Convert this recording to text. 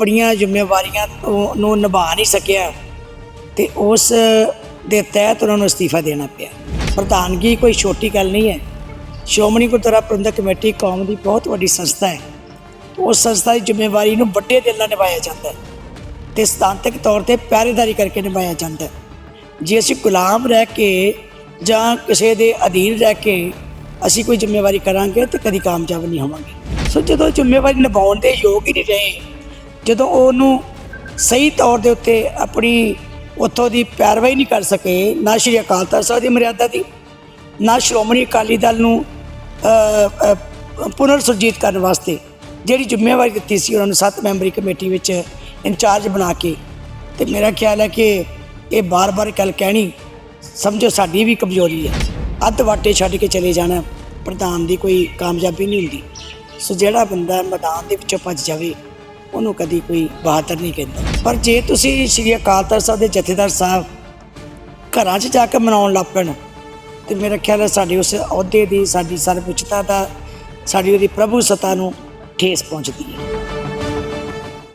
ਆਪਣੀਆਂ ਜ਼ਿੰਮੇਵਾਰੀਆਂ ਤੋਂ- ਨੂੰ ਨਿਭਾ ਨਹੀਂ ਸਕਿਆ ਤੇ ਉਸ ਦੇ ਤਹਿਤ ਉਹਨਾਂ ਨੂੰ ਅਸਤੀਫਾ ਦੇਣਾ ਪਿਆ। ਪ੍ਰਧਾਨਗੀ ਕੋਈ ਛੋਟੀ ਗੱਲ ਨਹੀਂ ਹੈ। ਸ਼੍ਰੋਮਣੀ ਗੁਰਦੁਆਰਾ ਪ੍ਰਬੰਧਕ ਕਮੇਟੀ ਕੌਮ ਦੀ ਬਹੁਤ ਵੱਡੀ ਸੰਸਥਾ ਹੈ। ਉਸ ਸੰਸਥਾ ਦੀ ਜ਼ਿੰਮੇਵਾਰੀ ਨੂੰ ਵੱਡੇ ਦਿਲ ਨਾਲ ਨਿਭਾਇਆ ਜਾਂਦਾ ਹੈ ਤੇ ਸਥਾਨਕ ਤੌਰ ਤੇ ਪਹਿਰੇਦਾਰੀ ਕਰਕੇ ਨਿਭਾਇਆ ਜਾਂਦਾ ਹੈ। ਜੇ ਅਸੀਂ ਗੁਲਾਮ ਰਹਿ ਕੇ ਜਾਂ ਕਿਸੇ ਦੇ ਅਧੀਨ ਰਹਿ ਕੇ ਅਸੀਂ ਕੋਈ ਜ਼ਿੰਮੇਵਾਰੀ ਕਰਾਂਗੇ ਤਾਂ ਕਦੀ ਕਾਮਯਾਬ ਨਹੀਂ ਹੋਵਾਂਗੇ। ਸੋ ਜਦੋਂ ਜ਼ਿੰਮੇਵਾਰੀ ਨਿਭਾਉਣ ਦੇ ਯੋਗ ਹੀ ਨਹੀਂ ਰਹੇ ਜਦੋਂ ਉਹਨੂੰ ਸਹੀ ਤੌਰ ਦੇ ਉੱਤੇ ਆਪਣੀ ਉੱਥੋਂ ਦੀ ਪੈਰਵਾਈ ਨਹੀਂ ਕਰ ਸਕੇ, ਨਾ ਸ਼੍ਰੀ ਅਕਾਲ ਤਖਤ ਸਾਹਿਬ ਦੀ ਮਰਿਆਦਾ ਦੀ, ਨਾ ਸ਼੍ਰੋਮਣੀ ਅਕਾਲੀ ਦਲ ਨੂੰ ਪੁਨਰ ਸੁਰਜੀਤ ਕਰਨ ਵਾਸਤੇ ਜਿਹੜੀ ਜ਼ਿੰਮੇਵਾਰੀ ਦਿੱਤੀ ਸੀ, ਉਹਨਾਂ ਨੂੰ ਸੱਤ ਮੈਂਬਰੀ ਕਮੇਟੀ ਵਿੱਚ ਇੰਚਾਰਜ ਬਣਾ ਕੇ, ਤੇ ਮੇਰਾ ਖਿਆਲ ਹੈ ਕਿ ਇਹ ਬਾਰ-ਬਾਰ ਗੱਲ ਕਹਿਣੀ ਸਮਝੋ ਸਾਡੀ ਵੀ ਕਮਜ਼ੋਰੀ ਹੈ। ਅੱਧ ਵਾਟੇ ਛੱਡ ਕੇ ਚਲੇ ਜਾਣਾ ਪ੍ਰਧਾਨ ਦੀ ਕੋਈ ਕਾਮਯਾਬੀ ਨਹੀਂ ਹੁੰਦੀ। ਸੋ ਜਿਹੜਾ ਬੰਦਾ ਮੈਦਾਨ ਦੇ ਵਿੱਚੋਂ ਭੱਜ ਜਾਵੇ ਉਹਨੂੰ ਕਦੀ ਕੋਈ ਬਹਾਦਰ ਨਹੀਂ ਕਹਿੰਦਾ। ਪਰ ਜੇ ਤੁਸੀਂ ਸ਼੍ਰੀ ਅਕਾਲ ਤਖਤ ਸਾਹਿਬ ਦੇ ਜਥੇਦਾਰ ਸਾਹਿਬ ਘਰਾਂ 'ਚ ਜਾ ਕੇ ਮਨਾਉਣ ਲੱਗ ਪੈਣ, ਤੇ ਮੇਰਾ ਖਿਆਲ ਹੈ ਸਾਡੀ ਉਸ ਅਹੁਦੇ ਦੀ ਸਾਡੀ ਸਰਵਉੱਚਤਾ ਦਾ, ਸਾਡੀ ਉਹਦੀ ਪ੍ਰਭੂ ਸਤਾ ਨੂੰ ਠੇਸ ਪਹੁੰਚਦੀ ਹੈ।